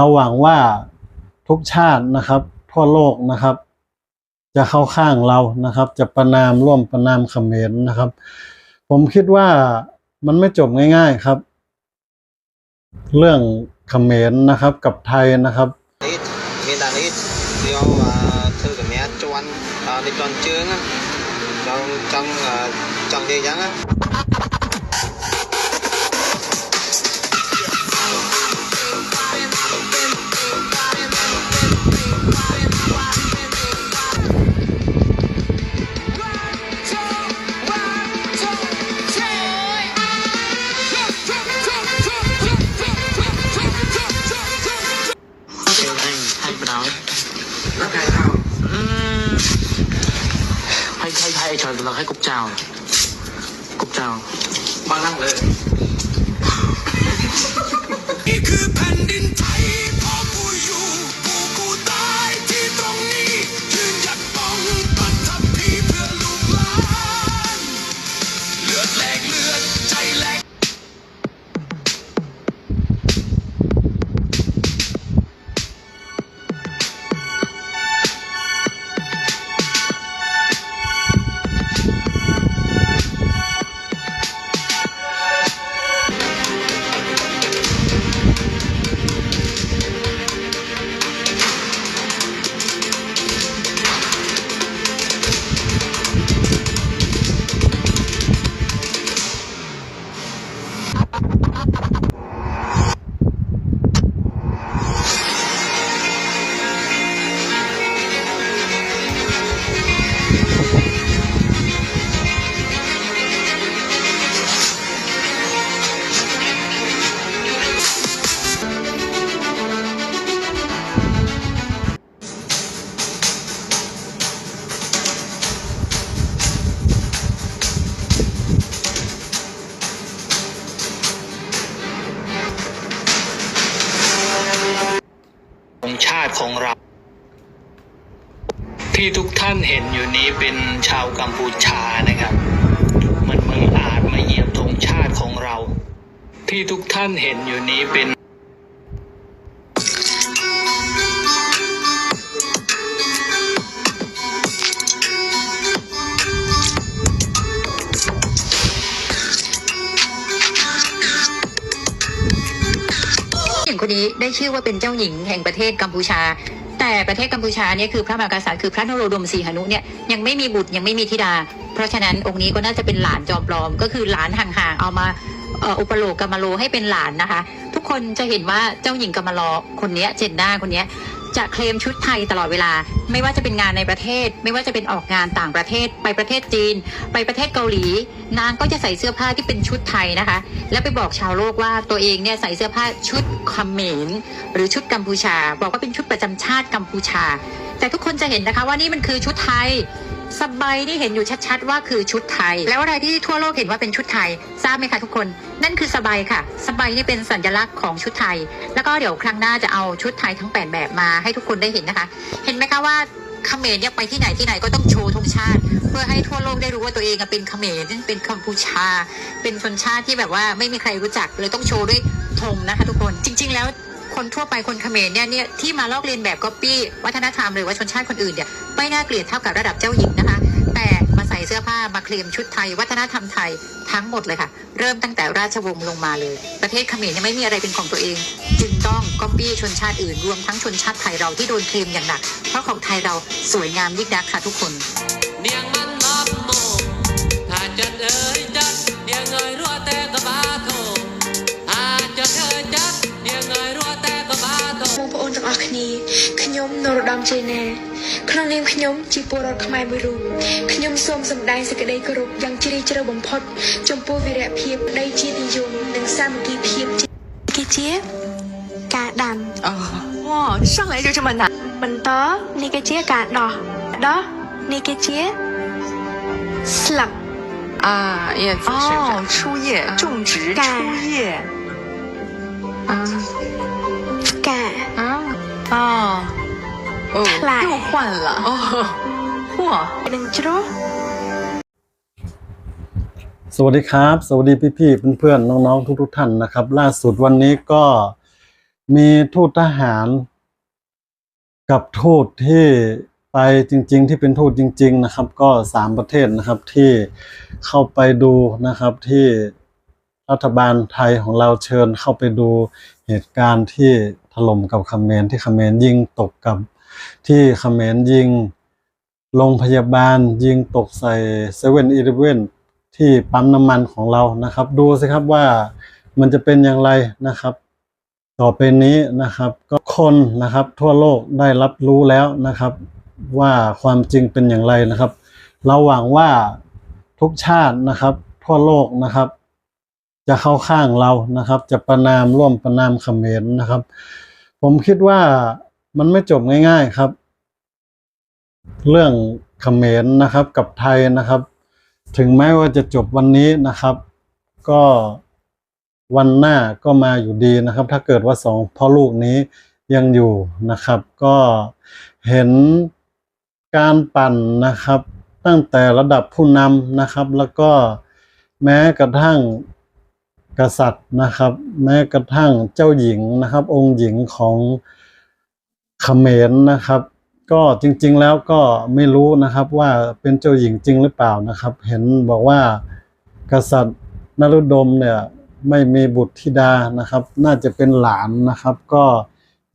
เราหวังว่าทุกชาตินะครับ ทั่วโลกนะครับ จะเข้าข้างเรานะครับ จะประนามร่วมประนามเขมรนะครับ ผมคิดว่ามันไม่จบง่าย ๆครับ เรื่องเขมรนะครับกับไทยนะครับ ít hiện tại ít do à, thư của mẹ cho เจ้า มานั่งเลย ของชาติของเรา ที่ทุกท่านเห็นอยู่นี้เป็นชาวกัมพูชานะครับ มันมืออาจมาเหยียบธงชาติของเรา ที่ทุกท่านเห็นอยู่นี้เป็น คนนี้ได้ชื่อว่าเป็นเจ้าหญิงแห่งประเทศกัมพูชา แต่ประเทศกัมพูชาเนี่ยคือพระมหากษัตริย์คือพระนโรดมศรีหนุเนี่ยยังไม่มีบุตรยังไม่มีธิดา เพราะฉะนั้นองค์นี้ก็น่าจะเป็นหลานจอมปลอม ก็คือหลานห่างๆเอามาอุปโลกกามโลให้เป็นหลานนะคะ ทุกคนจะเห็นว่าเจ้าหญิงกามโลคนนี้เจนด้าคนนี้ จะเคลมชุดไทยตลอดเวลา ไม่ว่าจะเป็นงานในประเทศ ไม่ว่าจะเป็นออกงานต่างประเทศ ไปประเทศจีน ไปประเทศเกาหลี นางก็จะใส่เสื้อผ้าที่เป็นชุดไทยนะคะ แล้วไปบอกชาวโลกว่าตัวเองเนี่ยใส่เสื้อผ้าชุดเขมรหรือชุดกัมพูชา บอกว่าเป็นชุดประจำชาติกัมพูชา แต่ทุกคนจะเห็นนะคะว่านี่มันคือชุดไทย สบายที่เห็นอยู่ชัดๆ ว่าคือชุดไทย แล้วอะไรที่ทั่วโลกเห็นว่าเป็นชุดไทย ทราบไหมคะทุกคน นั่นคือสบายค่ะ สบายนี่เป็นสัญลักษณ์ของชุดไทย แล้วก็เดี๋ยวครั้งหน้าจะเอาชุดไทยทั้งแปดแบบมาให้ทุกคนได้เห็นนะคะ เห็นไหมคะว่าเขมรเนี่ยไปที่ไหนที่ไหนก็ต้องโชว์ธงชาติ เพื่อให้ทั่วโลกได้รู้ว่าตัวเองเป็นเขมรเป็นกัมพูชา เป็นชนชาติที่แบบว่าไม่มีใครรู้จักเลยต้องโชว์ด้วยธงนะคะทุกคนจริง ๆ แล้ว คนทั่วไปคนเขมรเนี่ยเนี่ยที่มาลอกเลียนแบบก๊อปปี้วัฒนธรรมหรือว่าชนชาติคนอื่นเนี่ยไม่น่าเกลียดเท่ากับระดับเจ้าหญิงนะคะ แต่มาใส่เสื้อผ้ามาเคลมชุดไทย วัฒนธรรมไทยทั้งหมดเลยค่ะ เริ่มตั้งแต่ราชวงศ์ลงมาเลย ประเทศเขมรเนี่ยไม่มีอะไรเป็นของตัวเอง จึงต้องก๊อปปี้ชนชาติอื่น รวมทั้งชนชาติไทยเราที่โดนเคลมอย่างหนัก เพราะของไทยเราสวยงามยิ่งนักค่ะทุกคนเนียงมันนบโมถ้าจะเอ้ย បាលធំ បងប្អូនទាំងអស់គ្នាខ្ញុំនរោត្តមចេណាក្នុងនាមខ្ញុំជាពលរដ្ឋខ្មែរមួយរូបខ្ញុំសូមសម្ដែងសេចក្តីគោរពយ៉ាងជ្រាលជ្រៅបំផុត ចំពោះវីរភាពនៃជានិយមនិងសាមគ្គីភាពគេជាការដាំ 哦，哇，上来就这么难。 បន្តនេះគេជាការដោះដោះនេះគេជាស្លឹក 啊，叶子是不是？哦出叶，种植干出叶。啊 ផ្កា 啊 哦，哦，又换了哦，哇，你知道？สวัสดีครับ สวัสดีพี่ๆเพื่อนๆน้องๆทุกๆท่านนะครับ ล่าสุดวันนี้ก็มีทูตทหาร กับทูตที่ไปจริง ๆ ที่เป็นทูตจริง ๆ นะครับ ก็สามประเทศนะครับที่เข้าไปดูนะครับที่รัฐบาลไทยของเราเชิญเข้าไปดูเหตุการณ์ที่ ล่มกับเขมรที่เขมรยิงตกกับที่เขมรยิงโรงพยาบาลยิงตกใส่เซเว่นอีเลเว่นที่ปั๊มน้ำมันของเรานะครับ ดูสิครับว่ามันจะเป็นอย่างไรนะครับ ต่อไปนี้นะครับ ก็คนนะครับทั่วโลกได้รับรู้แล้วนะครับ ว่าความจริงเป็นอย่างไรนะครับ เราหวังว่าทุกชาตินะครับ ทั่วโลกนะครับ จะเข้าข้างเรานะครับ จะประนามร่วมประนามเขมรนะครับ ผมคิดว่ามันไม่จบง่าย ๆครับ เรื่องเขมรนะครับ กับไทยนะครับ ถึงแม้ว่าจะจบวันนี้นะครับ ก็วันหน้าก็มาอยู่ดีนะครับ ถ้าเกิดว่าสองพ่อลูกนี้ยังอยู่นะครับ ก็เห็นการปั่นนะครับ ตั้งแต่ระดับผู้นำนะครับ แล้วก็แม้กระทั่ง กษัตริย์นะครับ แม้กระทั่งเจ้าหญิงนะครับ องค์หญิงของเขมรนะครับ ก็จริงๆแล้วก็ไม่รู้นะครับว่าเป็นเจ้าหญิงจริงหรือเปล่านะครับ เห็นบอกว่ากษัตริย์นรุดมเนี่ยไม่มีบุตรธิดานะครับ น่าจะเป็นหลานนะครับ ก็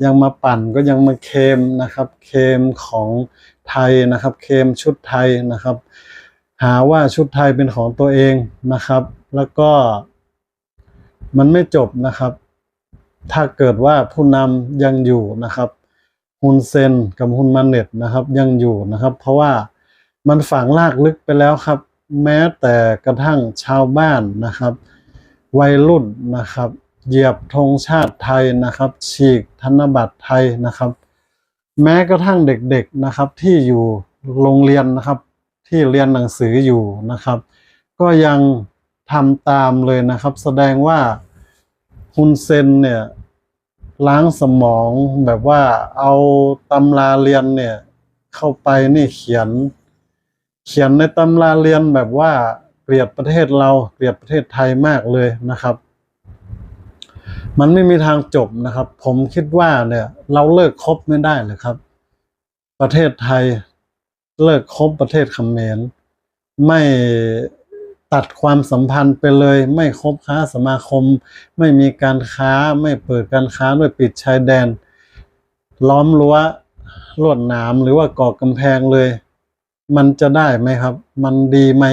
ยังมาปั่นก็ยังมาเคมนะครับ เคมของไทยนะครับ เคมชุดไทยนะครับ หาว่าชุดไทยเป็นของตัวเองนะครับ แล้วก็ มันไม่จบนะครับ ถ้าเกิดว่าผู้นำยังอยู่นะครับฮุนเซนกับฮุนมาเน็ตนะครับ ยังอยู่นะครับ เพราะว่ามันฝังลากลึกไปแล้วครับ แม้แต่กระทั่งชาวบ้านนะครับ วัยรุ่นนะครับ เหยียบธงชาติไทยนะครับ ฉีกธนบัตรไทยนะครับ แม้กระทั่งเด็กๆนะครับที่อยู่โรงเรียนนะครับ ที่เรียนหนังสืออยู่นะครับ ก็ยัง ทำตามเลยนะครับ แสดงว่าฮุนเซนเนี่ยล้างสมองแบบว่าเอาตำราเรียนเนี่ย เข้าไปนี่เขียน เขียนในตำราเรียนแบบว่าเกลียดประเทศเราเกลียดประเทศไทยมากเลยนะครับ มันไม่มีทางจบนะครับ ผมคิดว่าเนี่ย เราเลิกคบไม่ได้เลยครับ ประเทศไทยเลิกคบประเทศเขมรไม่ ตัดความสัมพันธ์ไปเลย ไม่คบค้าสมาคม ไม่มีการค้าไม่เปิดการค้าด้วยปิดชายแดน ล้อมรั้วลวดหนามหรือว่าก่อกำแพงเลย มันจะได้ไหมครับ มันดีไหม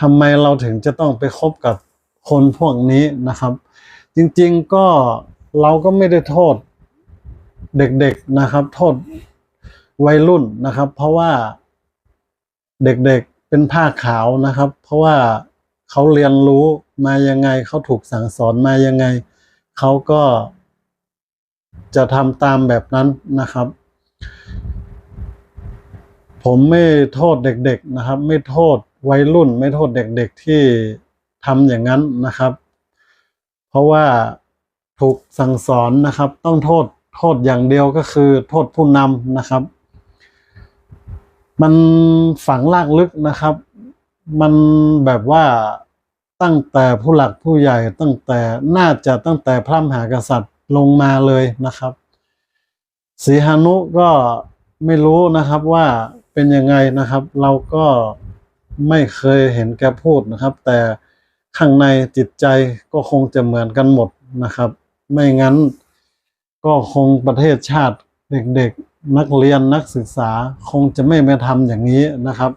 ทำไมเราถึงจะต้องไปคบกับคนพวกนี้นะครับ จริงๆก็เราก็ไม่ได้โทษเด็กๆนะครับ โทษวัยรุ่นนะครับ เพราะว่าเด็กๆ เป็นผ้าขาวนะครับ เพราะว่าเขาเรียนรู้มายังไงเขาถูกสั่งสอนมายังไงเขาก็จะทำตามแบบนั้นนะครับ ผมไม่โทษเด็ก ๆนะครับ ไม่โทษวัยรุ่น ไม่โทษเด็ก ๆที่ทำอย่างนั้นนะครับ เพราะว่าถูกสั่งสอนนะครับ ต้องโทษโทษอย่างเดียวก็คือโทษผู้นำนะครับ มันฝังลากลึกนะครับ มันแบบว่าตั้งแต่ผู้หลักผู้ใหญ่ตั้งแต่น่าจะตั้งแต่พระมหากษัตริย์ลงมาเลยนะครับสีหานุก็ไม่รู้นะครับว่าเป็นยังไงนะครับ เราก็ไม่เคยเห็นแกพูดนะครับ แต่ข้างในจิตใจก็คงจะเหมือนกันหมดนะครับ ไม่งั้นก็คงประเทศชาติเด็กๆ นักเรียนนักศึกษาคงจะไม่มาทำอย่างนี้นะครับ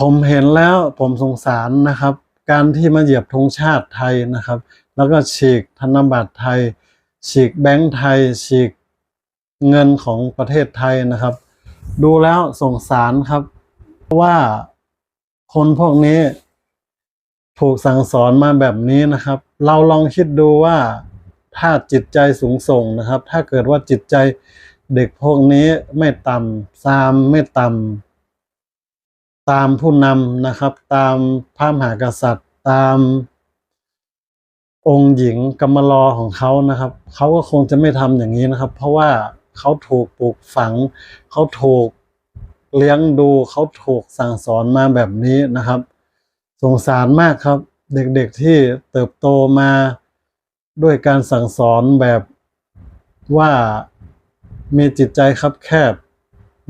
ผมเห็นแล้วผมสงสารนะครับ การที่มาเหยียบธงชาติไทยนะครับ แล้วก็ฉีกธนบัตรไทย ฉีกแบงก์ไทย ฉีกเงินของประเทศไทยนะครับ ดูแล้วสงสารครับว่าคนพวกนี้ถูกสั่งสอนมาแบบนี้นะครับ เราลองคิดดูว่าถ้าจิตใจสูงส่งนะครับ ถ้าเกิดว่าจิตใจ เด็กพวกนี้ไม่ต่ำซามไม่ต่ำตามผู้นำนะครับ ตามพระมหากษัตริย์ ตามองค์หญิงกำมลอของเขานะครับ เขาก็คงจะไม่ทำอย่างนี้นะครับ เพราะว่าเขาถูกปลูกฝัง เขาถูกเลี้ยงดูเขาถูกสั่งสอนมาแบบนี้นะครับ สงสารมากครับ เด็กๆที่เติบโตมาด้วยการสั่งสอนแบบว่า มีจิตใจคับแคบ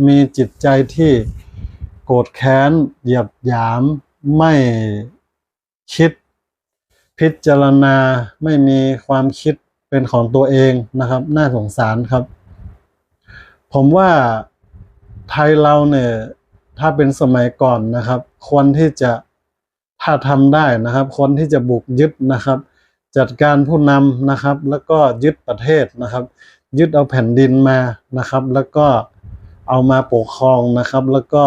มีจิตใจที่โกรธแค้น เหยียดหยาม ไม่คิด พิจารณา ไม่มีความคิดเป็นของตัวเองนะครับ น่าสงสารครับ ผมว่าไทยเราเนี่ยถ้าเป็นสมัยก่อนนะครับ ควรที่จะถ้าทำได้นะครับควรที่จะบุกยึดนะครับ จัดการผู้นำนะครับ แล้วก็ยึดประเทศนะครับ ยึดเอาแผ่นดินมานะครับ แล้วก็เอามาปกครองนะครับ แล้วก็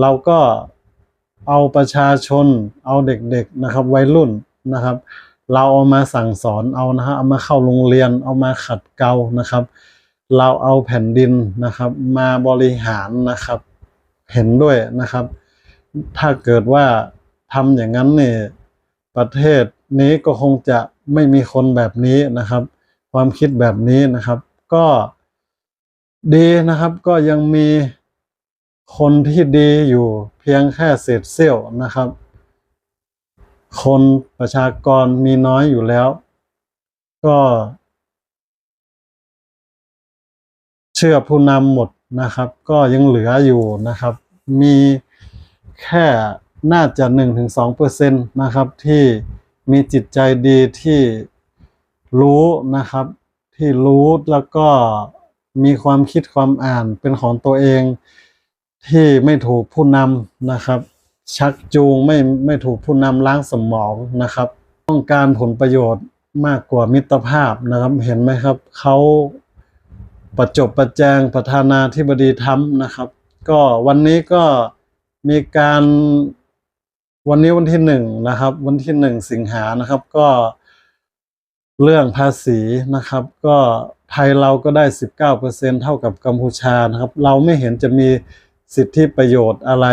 เราก็เอาประชาชน เอาเด็กๆนะครับวัยรุ่นนะครับ เราเอามาสั่งสอนเอานะฮะเอามาเข้าโรงเรียน เอามาขัดเกลานะครับ เราเอาแผ่นดินนะครับ มาบริหารนะครับ เห็นด้วยนะครับ ถ้าเกิดว่าทำอย่างนั้นเนี่ยประเทศนี้ก็คงจะไม่มีคนแบบนี้นะครับ ความคิดแบบนี้นะครับ ก็ดีนะครับ ก็ยังมีคนที่ดีอยู่เพียงแค่เศษเสี้ยวนะครับ คนประชากรมีน้อยอยู่แล้ว ก็ เชื่อผู้นำหมดนะครับ ก็ยังเหลืออยู่นะครับ มีแค่น่าจะหนึ่งถึงสองเปอร์เซ็นต์นะครับ ที่มีจิตใจดีที่ รู้นะครับ ที่รู้แล้วก็มีความคิดความอ่านเป็นของตัวเอง ที่ไม่ถูกผู้นำนะครับ ชักจูงไม่ไม่ถูกผู้นำล้างสมองนะครับ ต้องการผลประโยชน์มากกว่ามิตรภาพนะครับ เห็นไหมครับเขาประจบประแจงประธานาธิบดีทรัมนะครับ ก็วันนี้ก็มีการวันนี้วันที่หนึ่งนะครับ วันที่หนึ่งสิงหานะครับ ก็ เรื่องภาษีนะครับ ก็ไทยเราก็ได้สิบเก้าเปอร์เซ็นเท่ากับกัมพูชานะครับ เราไม่เห็นจะมีสิทธิประโยชน์อะไร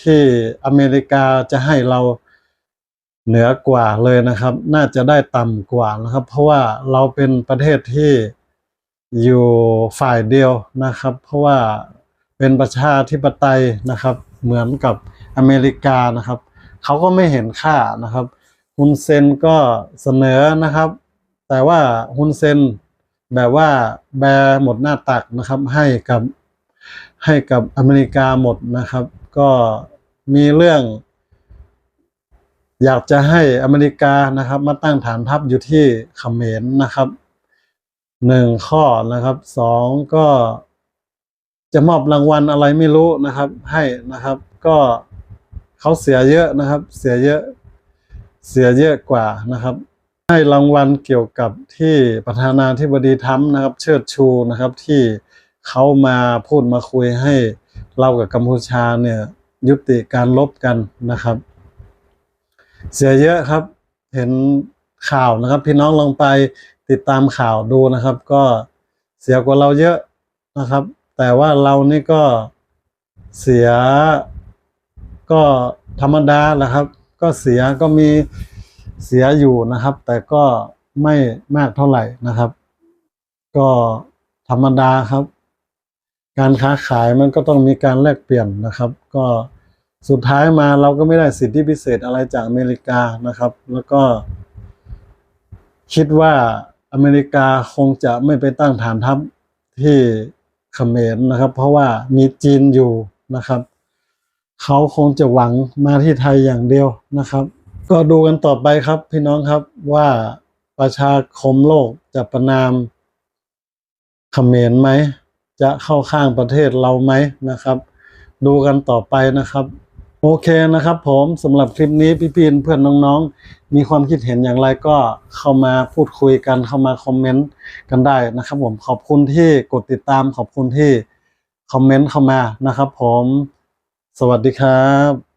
ที่อเมริกาจะให้เราเหนือกว่าเลยนะครับ น่าจะได้ต่ำกว่านะครับ เพราะว่าเราเป็นประเทศที่อยู่ฝ่ายเดียวนะครับ เพราะว่าเป็นประชาธิปไตยนะครับ เหมือนกับอเมริกานะครับ เขาก็ไม่เห็นค่านะครับ ฮุนเซนก็เสนอนะครับ แต่ว่าฮุนเซนแบบว่าแบหมดหน้าตักนะครับ ให้กับให้กับอเมริกาหมดนะครับ ก็มีเรื่อง อยากจะให้อเมริกานะครับ มาตั้งฐานทัพอยู่ที่เขมรนะครับหนึ่งข้อนะครับสองก็จะมอบรางวัลอะไรไม่รู้นะครับ ให้นะครับ ก็เขาเสียเยอะนะครับ เสียเยอะ เสียเยอะกว่านะครับ ให้รางวัลเกี่ยวกับที่ประธานาธิบดีทรัมนะครับ เชิดชูนะครับที่เขามาพูดมาคุยให้เรากับกัมพูชาเนี่ยยุติการลบกันนะครับ เสียเยอะครับเห็นข่าวนะครับ พี่น้องลองไปติดตามข่าวดูนะครับ ก็เสียกว่าเราเยอะนะครับ แต่ว่าเรานี่ก็เสียก็ธรรมดาแหละครับ ก็เสียก็มีเสียอยู่นะครับ แต่ก็ไม่มากเท่าไหร่นะครับ ก็ธรรมดาครับ การค้าขายมันก็ต้องมีการแลกเปลี่ยนนะครับ ก็สุดท้ายมาเราก็ไม่ได้สิทธิพิเศษอะไรจากอเมริกานะครับ แล้วก็ คิดว่าอเมริกาคงจะไม่ไปตั้งฐานทัพที่เขมรนะครับ เพราะว่ามีจีนอยู่นะครับ เขาคงจะหวังมาที่ไทยอย่างเดียวนะครับ ก็ดูกันต่อไปครับพี่น้องครับว่าประชาคมโลกจะประนามเขมรไหม จะเข้าข้างประเทศเราไหมนะครับ ดูกันต่อไปนะครับ โอเคนะครับ ผมสำหรับคลิปนี้พี่ๆเพื่อนน้องๆ มีความคิดเห็นอย่างไรก็เข้ามาพูดคุยกันเข้ามาคอมเมนต์กันได้นะครับ ผมขอบคุณที่กดติดตามขอบคุณที่คอมเมนต์เข้ามานะครับ ผม สวัสดีครับ